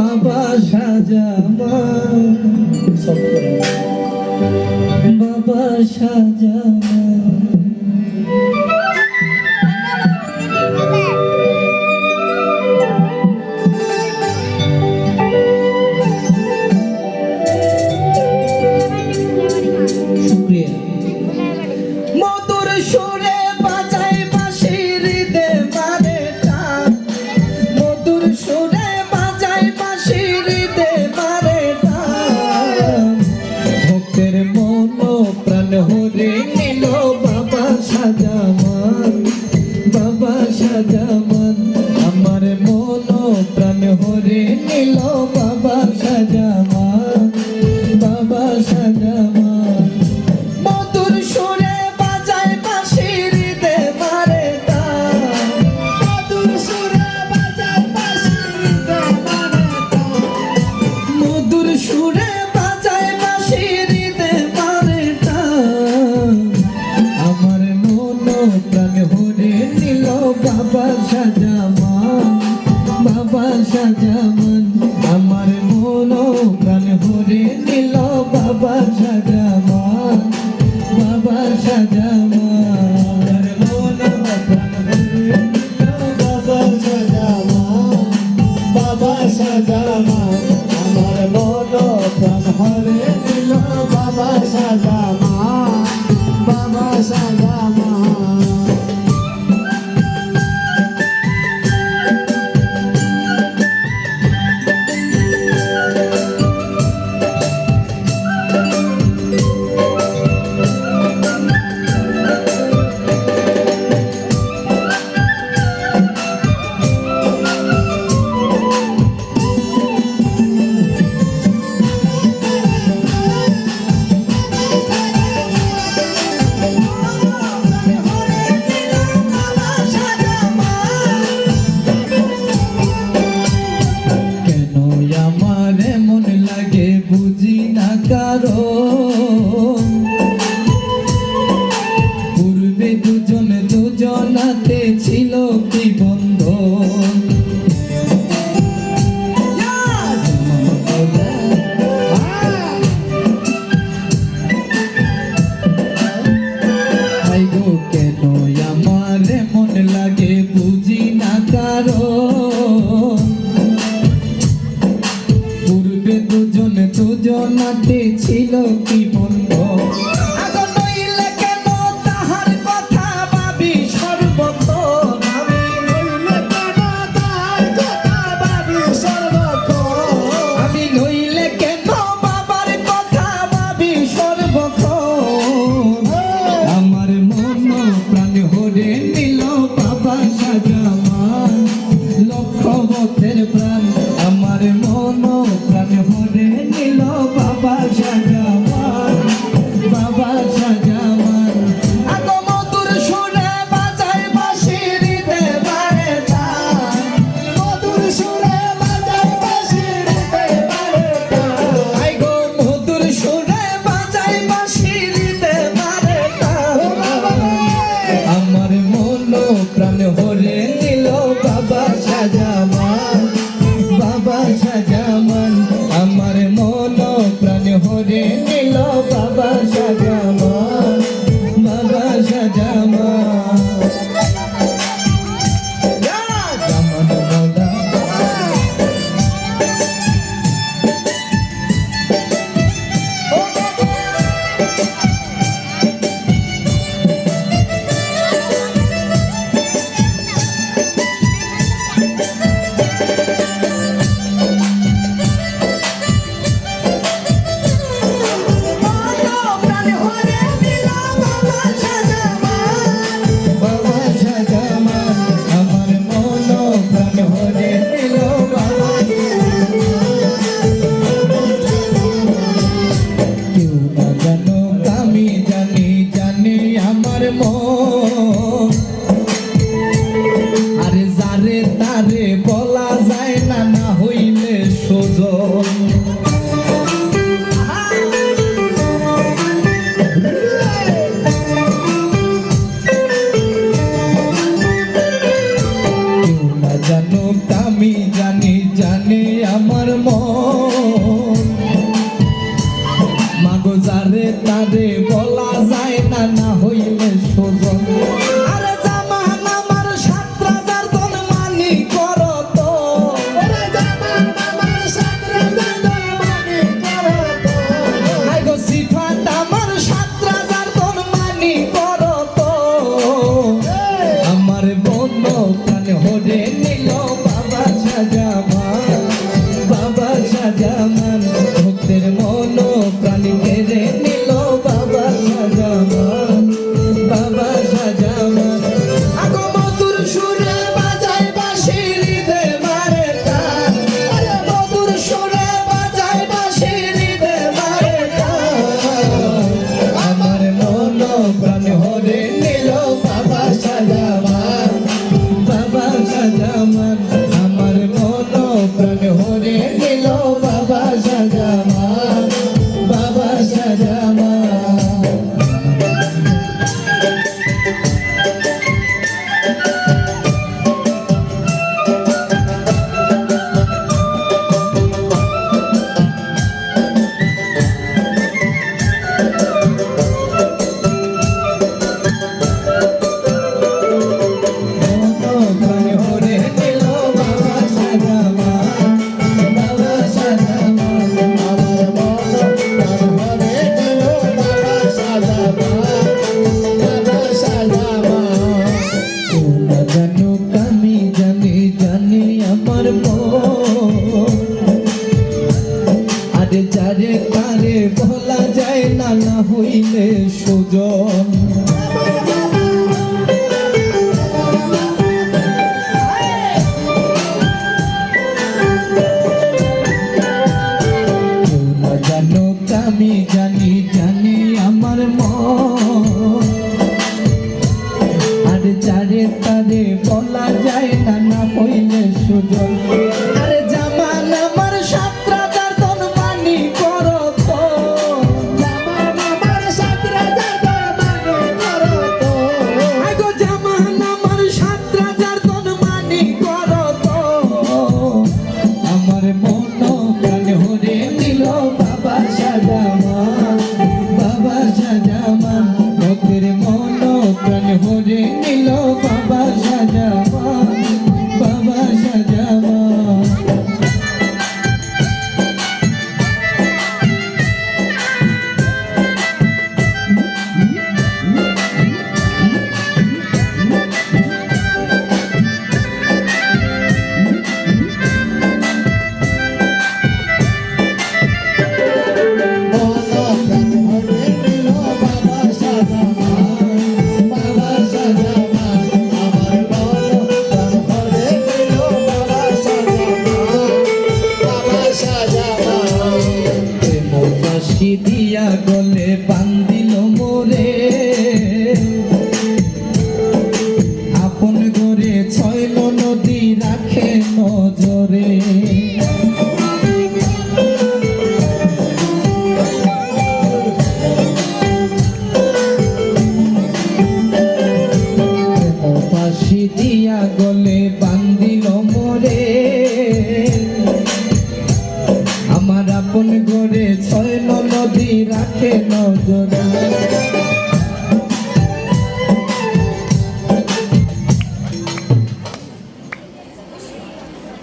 বাবা সাজামা বাবা সাজামা শহরে নিল বাবা সাজামান বাবা সাজামান আমার মন প্রাণ হরে নিল বাবা সাজামান বাবা সাজামান বাবা সাজামান আমার মন প্রাণ ভরে নিল বাবা সাজামান বাবা সাজামান আমার মন প্রাণ ভরে বাবা সাজামান বাবা আমার মন কান ভরে নিল বাবা সাজামান o pra Janota saja manis I know. বলে বান্দিল মরে। আমার আপন ঘরে ছয় নদী রাখে নজরে।